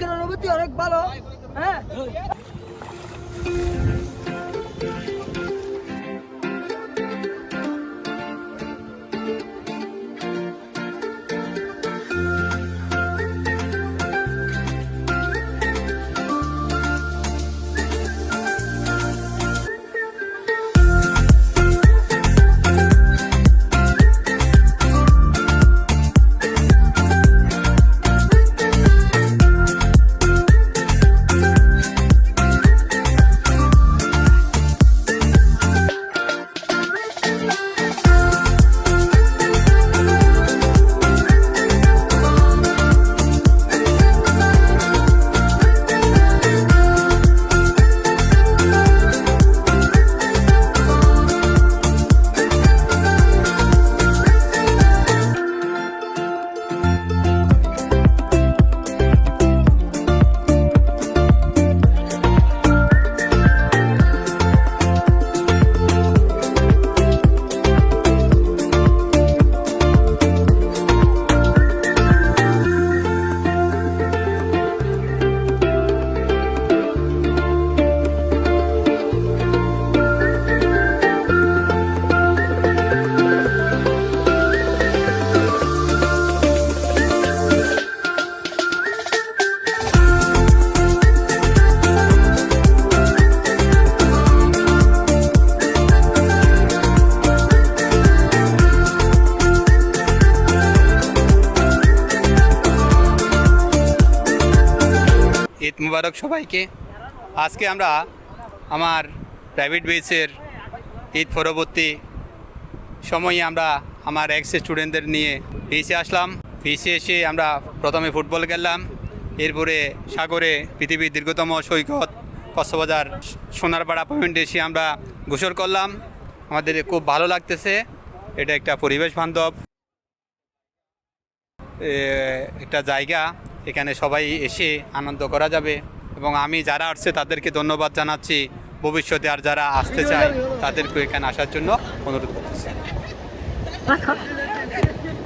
আজকের অনুভূতি অনেক ভালো হ্যাঁ? মুবারক সবাইকে। আজকে আমরা আমার প্রাইভেট বেসের ঈদ পরবর্তী সময়ে আমরা আমার এক্স স্টুডেন্টদের নিয়ে পিসে আসলাম। পিসে এসে আমরা প্রথমে ফুটবল খেললাম। এরপরে সাগরে পৃথিবীর দীর্ঘতম সৈকত কক্সবাজার সোনারপাড়া পয়েন্টে এসে আমরা গোসল করলাম। আমাদের খুব ভালো লাগতেছে। এটা একটা পরিবেশ বান্ধব। একটা জায়গা। এখানে সবাই এসে আনন্দ করা যাবে এবং আমি যারা আসছে তাদেরকে ধন্যবাদ জানাচ্ছি। ভবিষ্যতে আর যারা আসতে চায় তাদেরকে এখানে আসার জন্য অনুরোধ করতেছি।